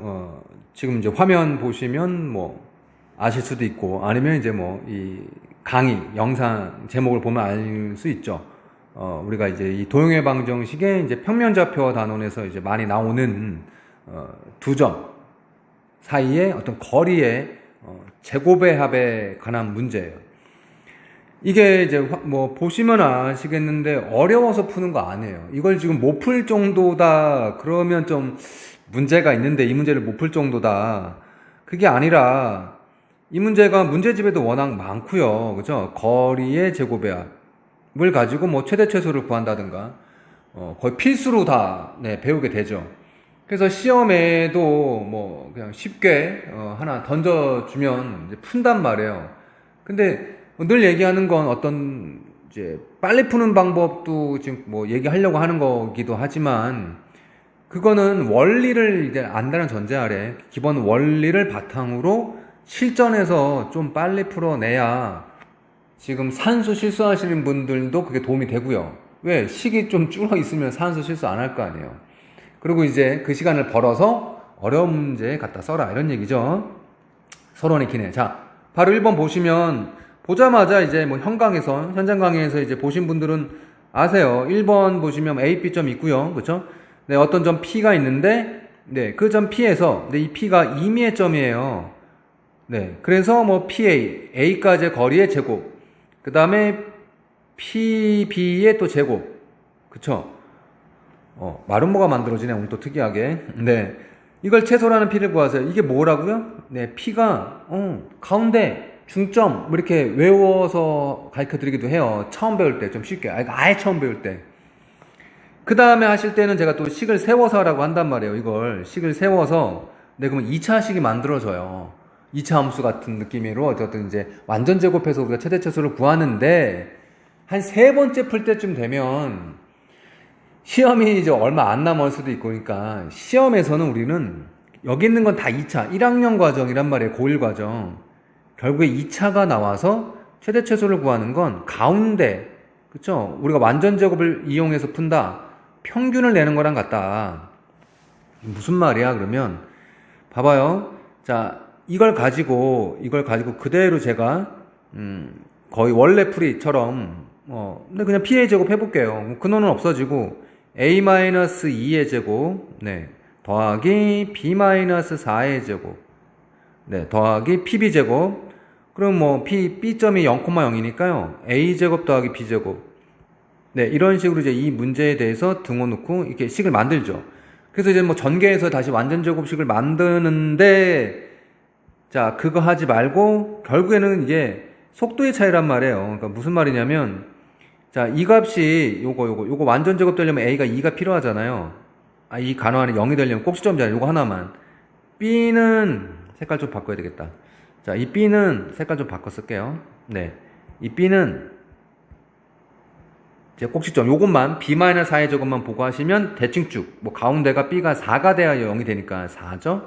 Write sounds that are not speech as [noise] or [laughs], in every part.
어, 지금 이제 화면 보시면 뭐 아실 수도 있고 아니면 이제 뭐 이 강의 영상 제목을 보면 알 수 있죠. 어, 우리가 이제 이 도형의 방정식의 이제 평면 좌표 단원에서 이제 많이 나오는 어, 두 점 사이의 어떤 거리의 어, 제곱의 합에 관한 문제예요. 이게 이제 화- 뭐 보시면 아시겠는데 어려워서 푸는 거 아니에요. 이걸 지금 못 풀 정도다 그러면 좀 문제가 있는데 이 문제를 못 풀 정도다. 그게 아니라 이 문제가 문제집에도 워낙 많고요. 그죠? 거리의 제곱의 합을 가지고 뭐 최대 최소를 구한다든가 어, 거의 필수로 다 네, 배우게 되죠. 그래서 시험에도 뭐 그냥 쉽게 어, 하나 던져주면 푼단 말이에요. 근데 늘 얘기하는 건 어떤 이제 빨리 푸는 방법도 지금 뭐 얘기하려고 하는 거기도 하지만 그거는 원리를 이제 안다는 전제 아래 기본 원리를 바탕으로 실전에서 좀 빨리 풀어내야 지금 산수 실수하시는 분들도 그게 도움이 되고요. 왜? 식이 좀 줄어 있으면 산수 실수 안 할 거 아니에요. 그리고 이제 그 시간을 벌어서 어려운 문제 갖다 써라. 이런 얘기죠. 서론이 기네. 자, 바로 1번 보시면 보자마자 이제 뭐 현강에서, 현장 강의에서 이제 보신 분들은 아세요. 1번 보시면 A, B점 있고요. 그쵸? 네, 어떤 점 P가 있는데, 네, 그 점 P에서, 네, 이 P가 임의의 점이에요. 네, 그래서 뭐 PA, A까지의 거리의 제곱, 그 다음에 PB의 또 제곱, 그쵸? 어, 마름모가 만들어지네, 오늘 또 특이하게. 네. 이걸 최소라는 P를 구하세요. 이게 뭐라고요? 네, P가, 어, 가운데, 중점, 뭐 이렇게 외워서 가르쳐 드리기도 해요. 처음 배울 때, 좀 쉽게. 아, 아예 처음 배울 때. 그 다음에 하실 때는 제가 또 식을 세워서 하라고 한단 말이에요. 이걸. 식을 세워서. 네, 그러면 2차 식이 만들어져요. 2차 함수 같은 느낌으로 어쨌든 이제 완전 제곱해서 우리가 최대 최소를 구하는데 한 세 번째 풀 때쯤 되면 시험이 이제 얼마 안 남을 수도 있고 그러니까 시험에서는 우리는 여기 있는 건 다 2차 1학년 과정이란 말이에요. 고1 과정. 결국에 2차가 나와서 최대 최소를 구하는 건 가운데 그쵸? 우리가 완전 제곱을 이용해서 푼다. 평균을 내는 거랑 같다. 무슨 말이야 그러면 봐봐요. 자, 이걸 가지고 이걸 가지고 그대로 제가 음, 거의 원래 풀이처럼 어, 근데 그냥 p의 제곱 해볼게요. 근원은 없어지고 a-2의 제곱, 네, 더하기 b-4의 제곱, 네, 더하기 pb 제곱. 그럼 뭐 p b점이 0,0이니까요. a 제곱 더하기 b 제곱. 네, 이런 식으로 이제 이 문제에 대해서 등호 넣고 이렇게 식을 만들죠. 그래서 이제 뭐 전개해서 다시 완전 제곱식을 만드는데 자, 그거 하지 말고 결국에는 이게 속도의 차이란 말이에요. 그러니까 무슨 말이냐면 자, 이 값이 요거 요거 요거 완전 제곱 되려면 a가 2가 필요하잖아요. 아, 이 간호 안에 0이 되려면 꼭지점이잖아요. 요거 하나만. b는 색깔 좀 바꿔야 되겠다. 자, 이 b는 색깔 좀 바꿔 쓸게요. 네. 이 b는 이제 꼭지점 요것만 b-4의 저것만 보고 하시면 대칭 쭉. 뭐 가운데가 b가 4가 돼야 0이 되니까 4죠.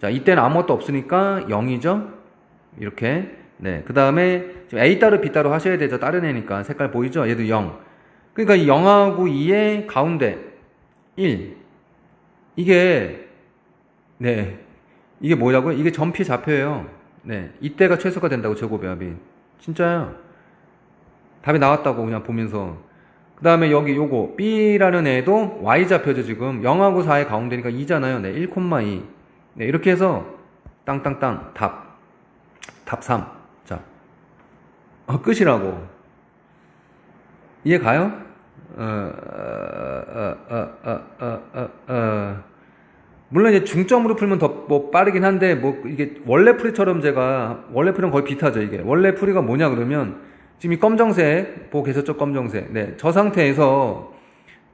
자, 이때는 아무것도 없으니까 0이죠. 이렇게. 네. 그 다음에 지금 A 따로 B 따로 하셔야 되죠. 다른 애니까. 색깔 보이죠? 얘도 0. 그러니까 이 0하고 2의 가운데 1. 이게 네. 이게 뭐라고요? 이게 전피 좌표예요. 네. 이때가 최소가 된다고 제곱의 합이. 진짜요. 답이 나왔다고 그냥 보면서. 그 다음에 여기 요거 B라는 애도 Y 좌표죠 지금 0하고 4의 가운데니까 2잖아요 네 1,2 네 이렇게 해서 땅땅땅 답. 답 3. 자. 어, 끝이라고. 이해 가요? 어, 어, 어, 어, 어, 어, 어. 물론 이제 중점으로 풀면 더 뭐 빠르긴 한데 뭐 이게 원래 풀이처럼 제가 원래 풀이랑 거의 비슷하죠 이게 원래 풀이가 뭐냐 그러면 지금 이 검정색 보고 계셨죠 검정색. 네 저 상태에서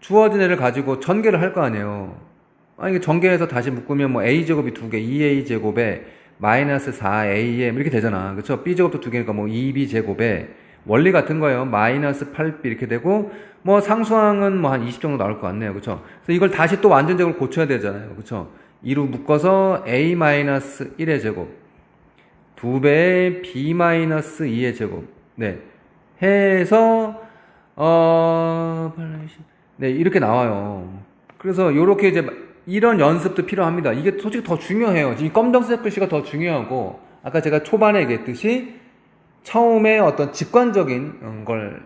주어진 애를 가지고 전개를 할 거 아니에요. 아 이게 전개해서 다시 묶으면 뭐 a 제곱이 두 개 2a 제곱에 마이너스 4am 이렇게 되잖아. 그쵸? B 제곱도 두 개니까 뭐 2b 제곱에 원리 같은 거예요. 마이너스 8b 이렇게 되고 뭐 상수항은 뭐 한 20 정도 나올 것 같네요. 그쵸? 그래서 이걸 다시 또 완전적으로 고쳐야 되잖아요. 그쵸? 2로 묶어서 a-1의 제곱 2배의 b-2의 제곱. 네 해서 어 네, 이렇게 나와요. 그래서 요렇게 이제 이런 연습도 필요합니다. 이게 솔직히 더 중요해요. 지금 검정색 글씨가 더 중요하고 아까 제가 초반에 얘기했듯이 처음에 어떤 직관적인 음, 걸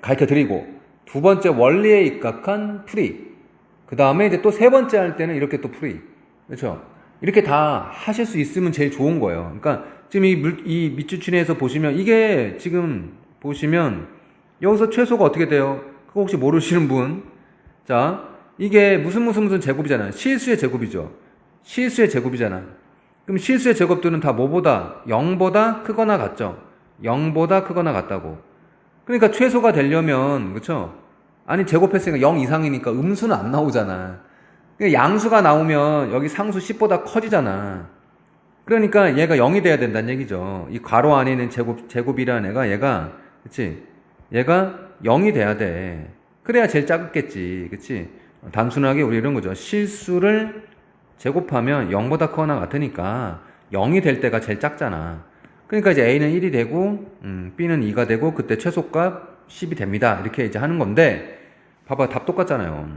가르쳐 드리고 두 번째 원리에 입각한 풀이 그 다음에 이제 또 세 번째 할 때는 이렇게 또 풀이 그렇죠 이렇게 다 하실 수 있으면 제일 좋은 거예요 그러니까 지금 이, 물, 이 밑주춘에서 보시면 이게 지금 보시면 여기서 최소가 어떻게 돼요? 그거 혹시 모르시는 분 자 이게 무슨 무슨 무슨 제곱이잖아요. 실수의 제곱이죠. 실수의 제곱이잖아. 그럼 실수의 제곱들은 다 뭐보다? 0보다 크거나 같죠? 0보다 크거나 같다고. 그러니까 최소가 되려면 그쵸? 아니 제곱했으니까 0 이상이니까 음수는 안 나오잖아. 그러니까 양수가 나오면 여기 상수 10보다 커지잖아. 그러니까 얘가 0이 돼야 된다는 얘기죠. 이 괄호 안에 있는 제곱 제곱이라는 애가 얘가 그치? 얘가 0이 돼야 돼. 그래야 제일 작겠지. 그치? 단순하게 우리 이런 거죠. 실수를 제곱하면 0보다 커나 같으니까 0이 될 때가 제일 작잖아. 그러니까 이제 A는 1이 되고 음, B는 2가 되고 그때 최소값 10이 됩니다. 이렇게 이제 하는 건데 봐봐 답 똑같잖아요.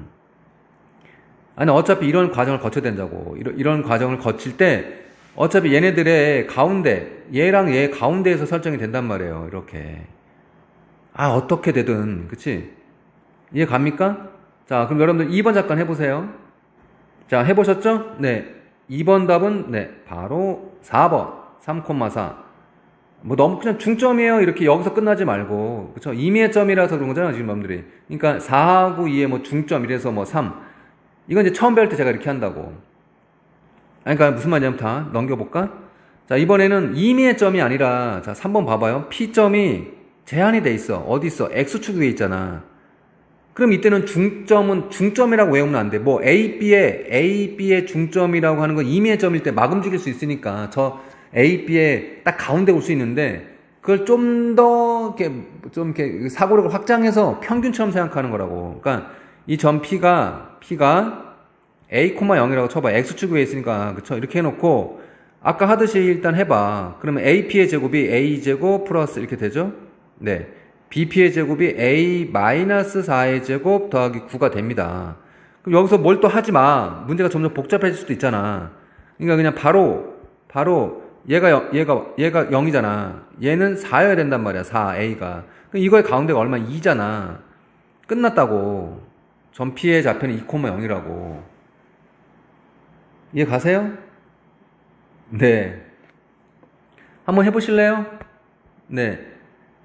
아니 어차피 이런 과정을 거쳐야 된다고 이런, 이런 과정을 거칠 때 어차피 얘네들의 가운데 얘랑 얘 가운데에서 설정이 된단 말이에요. 이렇게 아 어떻게 되든 그치 이해 갑니까? 자 그럼 여러분들 2번 잠깐 해보세요. 자 해보셨죠? 네 2번 답은 네 바로 4번 3,4 뭐 너무 그냥 중점이에요. 이렇게 여기서 끝나지 말고. 그쵸? 임의의 점이라서 그런 거잖아요. 지금 여러분들이. 그러니까 4하고 2의 뭐 중점 이래서 뭐 3. 이건 이제 처음 배울 때 제가 이렇게 한다고. 아니, 그러니까 무슨 말이냐면 다 넘겨볼까? 자, 이번에는 임의의 점이 아니라, 자, 3번 봐봐요. P점이 제한이 돼 있어. 어디 있어? X축 위에 있잖아. 그럼 이때는 중점은 중점이라고 외우면 안 돼. 뭐 A, B의 A, B의 중점이라고 하는 건 임의의 점일 때막 움직일 수 있으니까 저 A, B에 딱 가운데 올 수 있는데 그걸 좀 더 이렇게 좀 이렇게 사고력을 확장해서 평균처럼 생각하는 거라고. 그러니까 이 점 P가 P가 A, 0이라고 쳐봐. X축 위에 있으니까 그쵸? 이렇게 해놓고 아까 하듯이 일단 해봐. 그러면 AP의 제곱이 A 제곱 플러스 이렇게 되죠? 네. BP의 제곱이 A 마이너스 4의 제곱 더하기 9가 됩니다. 그럼 여기서 뭘 또 하지 마. 문제가 점점 복잡해질 수도 있잖아. 그러니까 그냥 바로 바로 얘가 영- 얘가 얘가 0이잖아. 얘는 4여야 된단 말이야. 4 A가. 이거의 가운데가 얼마? 2잖아. 끝났다고. 점 P의 좌표는 2,0이라고. 이해 가세요? 네. 한번 해보실래요? 네.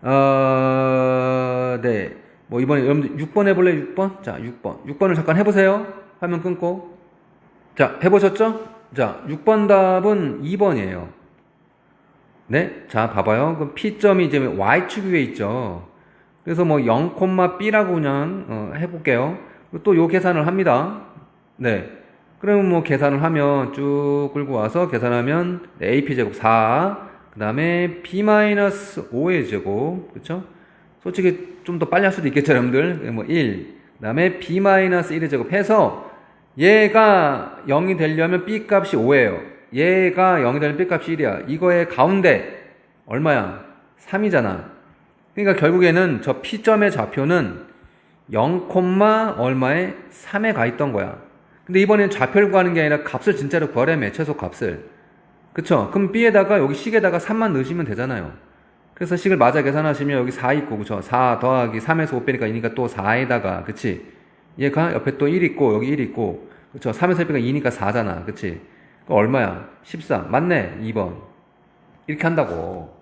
어, 네. 뭐 이번에 여러분들 6번 해볼래? 6번? 자, 6번. 6번을 잠깐 해보세요. 화면 끊고. 자, 해보셨죠? 자, 6번 답은 2번이에요. 네? 자, 봐봐요. 그럼 P점이 이제 Y축 위에 있죠. 그래서 뭐 0,B라고 그냥 어, 해볼게요. 또 요 계산을 합니다. 네. 그러면 뭐 계산을 하면 쭉 끌고 와서 계산하면 AP제곱 4, 그 다음에 B-5의 제곱, 그쵸? 솔직히 좀 더 빨리 할 수도 있겠죠, 여러분들. 뭐 1, 그 다음에 B-1의 제곱 해서 얘가 0이 되려면 B 값이 5예요. 얘가 0이 되면 B 값이 1이야. 이거의 가운데 얼마야? 3이잖아. 그러니까 결국에는 저 P점의 좌표는 0, 얼마에 3에 가 있던 거야. 근데 이번엔 좌표를 구하는 게 아니라 값을 진짜로 구하려면 최소 값을. 그쵸? 그럼 B에다가 여기 식에다가 3만 넣으시면 되잖아요. 그래서 식을 맞아 계산하시면 여기 4 있고, 그쵸? 4 더하기 3에서 5 빼니까 2니까 또 4에다가, 그치? 얘가 옆에 또 1 있고, 여기 1 있고, 그쵸? 3에서 1 빼니까 2니까 4잖아. 그치? 그 얼마야? 14. 맞네. 2번. 이렇게 한다고.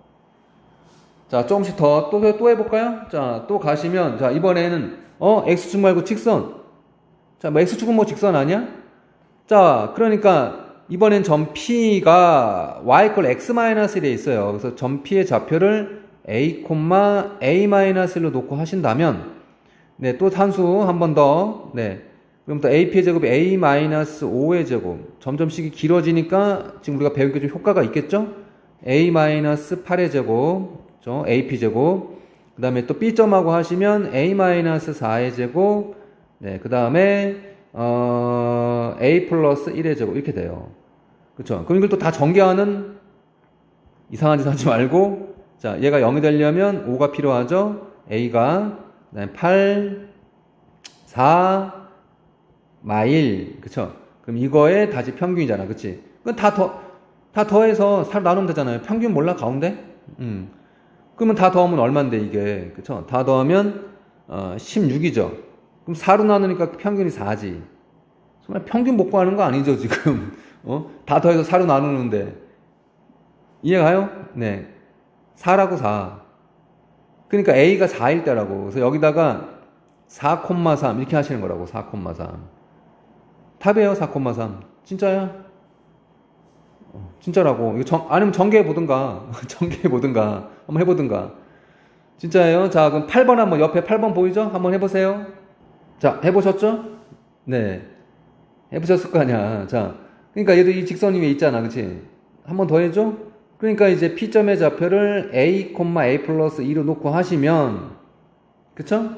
자, 조금씩 더, 또, 또 해볼까요? 자, 또 가시면, 자, 이번에는, 어, X축 말고 직선. 자, 뭐 X축은 뭐 직선 아니야? 자, 그러니까, 이번엔 점 P가 Y 걸 X-1에 있어요. 그래서 점 P의 좌표를 A, A-1로 놓고 하신다면, 네, 또 산수 한 번 더, 네. 그럼 또 AP의 제곱이 A-5의 제곱. 점점 식이 길어지니까 지금 우리가 배운 게 좀 효과가 있겠죠? A-8의 제곱, 저 AP 제곱. 그 다음에 또 B점하고 하시면 A-4의 제곱. 네, 그 다음에, 어, A 플러스 1의 제곱. 이렇게 돼요. 그쵸? 그럼 이걸 또 다 전개하는 이상한 짓 하지 말고, 자, 얘가 0이 되려면 5가 필요하죠? A가, 그 다음에 8, 4, 마일, 그쵸? 그럼 이거에 다시 평균이잖아. 그치? 그건 다 더, 다 더해서 4로 나누면 되잖아요. 평균 몰라, 가운데? 음. 그러면 다 더하면 얼만데, 이게. 그쵸? 다 더하면, 어, 16이죠. 그럼 4로 나누니까 평균이 4지. 정말 평균 못 구하는 거 아니죠, 지금? [laughs] 어? 다 더해서 4로 나누는데. 이해가요? 네. 4라고 4. 그러니까 A가 4일 때라고. 그래서 여기다가 4,3 이렇게 하시는 거라고. 4,3. 답이에요, 4,3. 진짜야? 어, 진짜라고. 이거 정, 아니면 전개해 보든가. [laughs] 전개해 보든가. 한번 해 보든가. 진짜예요? 자, 그럼 8번 한번 옆에 8번 보이죠? 한번 해 보세요. 자, 해보셨죠? 네. 해보셨을 거 아니야. 자, 그러니까 얘도 이 직선 위에 있잖아. 그치? 한 번 더 해줘? 그러니까 이제 P점의 좌표를 A, A 플러스 2로 놓고 하시면, 그쵸?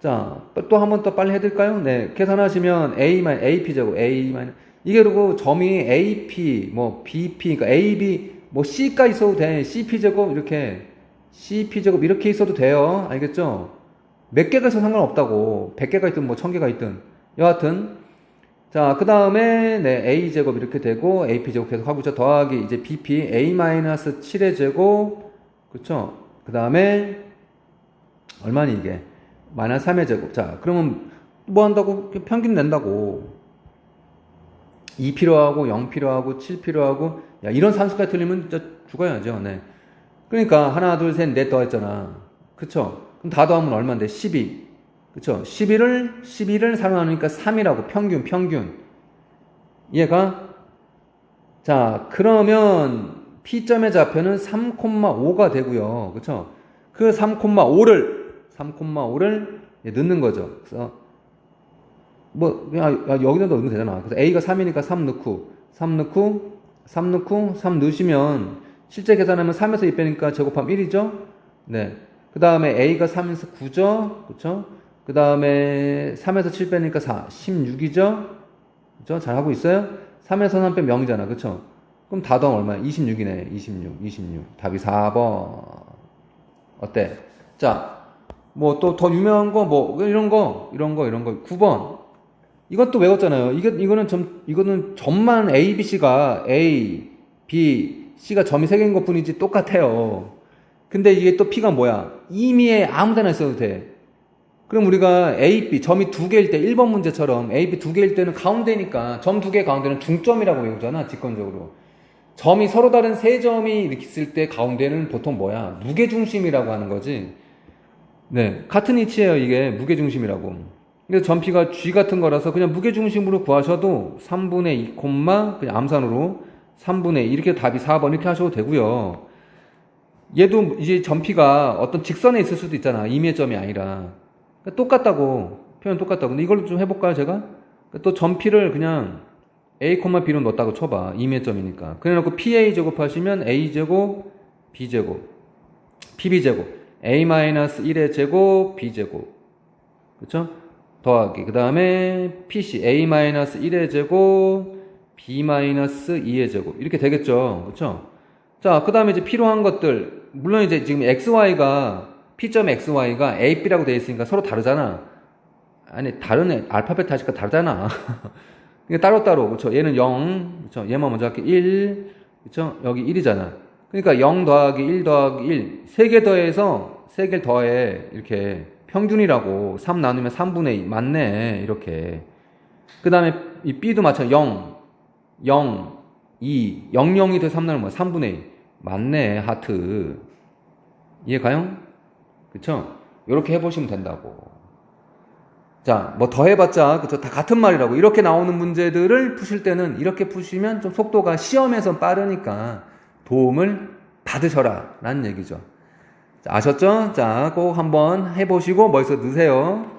자, 또 한 번 더 빨리 해드릴까요? 네. 계산하시면 A, AP제곱, A, 이게 그리고 점이 AP, 뭐 BP, 그러니까 AB, 뭐 C가 있어도 돼. CP제곱, 이렇게. CP제곱, 이렇게 있어도 돼요. 알겠죠? 몇 개가 있어도 상관없다고. 100개가 있든 뭐 1000개가 있든. 여하튼. 자, 그 다음에, 네, A제곱 이렇게 되고, AP제곱 계속 하고 있죠. 더하기, 이제 BP, A-7의 제곱. 그쵸? 그 다음에, 얼마니 이게? 마이너스 3의 제곱. 자, 그러면 뭐 한다고? 평균 낸다고. 2 필요하고, 0 필요하고, 7 필요하고. 야, 이런 산수까지 틀리면 진짜 죽어야죠. 네. 그러니까, 하나, 둘, 셋, 넷 더했잖아. 그쵸? 다 더하면 얼마인데? 12. 그쵸? 11을, 11을 4로 나누니까 3이라고. 평균, 평균. 이해가? 자, 그러면 P점의 좌표는 3,5가 되고요. 그쵸? 그 3,5를, 3,5를 넣는 거죠. 그래서, 뭐, 야, 야, 여기다 넣으면 되잖아. 그래서 A가 3이니까 3 넣고, 3 넣고, 3 넣고, 3 넣으시면, 실제 계산하면 3에서 2 빼니까 제곱하면 1이죠? 네. 그 다음에 A가 3에서 9죠? 그쵸? 그 다음에 3에서 7 빼니까 4, 16이죠? 그죠? 잘하고 있어요? 3에서 3 빼면 0이잖아. 그쵸? 그럼 다 더하면 얼마야? 26이네. 26, 26. 답이 4번. 어때? 자, 뭐 또 더 유명한 거, 뭐, 이런 거, 이런 거, 이런 거. 9번. 이것도 외웠잖아요. 이거, 이거는 점, 이거는 점만 A, B, C가 A, B, C가 점이 3개인 것 뿐이지 똑같아요. 근데 이게 또 P가 뭐야? 임의에 아무 데나 있어도 돼. 그럼 우리가 A, B, 점이 두 개일 때, 1번 문제처럼 A, B 두 개일 때는 가운데니까, 점 두 개 가운데는 중점이라고 외우잖아, 직관적으로. 점이 서로 다른 세 점이 있을 때 가운데는 보통 뭐야? 무게중심이라고 하는 거지. 네. 같은 위치예요, 이게. 무게중심이라고. 그래서 점피가 G 같은 거라서 그냥 무게중심으로 구하셔도 3분의 2, 그냥 암산으로 3분의 2, 이렇게 답이 4번 이렇게 하셔도 되고요. 얘도 이제 점피가 어떤 직선에 있을 수도 있잖아. 임의의 점이 아니라. 그러니까 똑같다고. 표현 똑같다고. 근데 이걸 좀 해볼까요, 제가? 그러니까 또 점피를 그냥 a, b로 넣었다고 쳐봐. 임의의 점이니까. 그래 놓고 pa 제곱하시면 a제곱, b제곱, pb제곱, a-1의 제곱, b제곱. 그쵸? 더하기. 그 다음에 pc, a-1의 제곱, b-2의 제곱. 이렇게 되겠죠. 그쵸? 자, 그 다음에 이제 필요한 것들. 물론 이제 지금 xy가, p.xy가 a, b라고 되어 있으니까 서로 다르잖아. 아니, 다른 애, 알파벳 하니까 다르잖아. [laughs] 이게 따로따로, 그쵸? 얘는 0, 그쵸? 얘만 먼저 할게. 1, 그쵸? 여기 1이잖아. 그러니까 0 더하기 1 더하기 1. 3개 더해서 3개 더해. 이렇게. 평균이라고. 3 나누면 3분의 2. 맞네. 이렇게. 그 다음에 이 B도 마찬가지. 0, 0, 2, 0, 0이 돼 3 나누면 3분의 2. 맞네. 하트. 이해 가요? 그쵸? 이렇게 해보시면 된다고. 자, 뭐 더 해봤자, 그쵸? 다 같은 말이라고. 이렇게 나오는 문제들을 푸실 때는 이렇게 푸시면 좀 속도가 시험에서 빠르니까 도움을 받으셔라. 라는 얘기죠. 자, 아셨죠? 자, 꼭 한번 해보시고 머릿속에 넣으세요.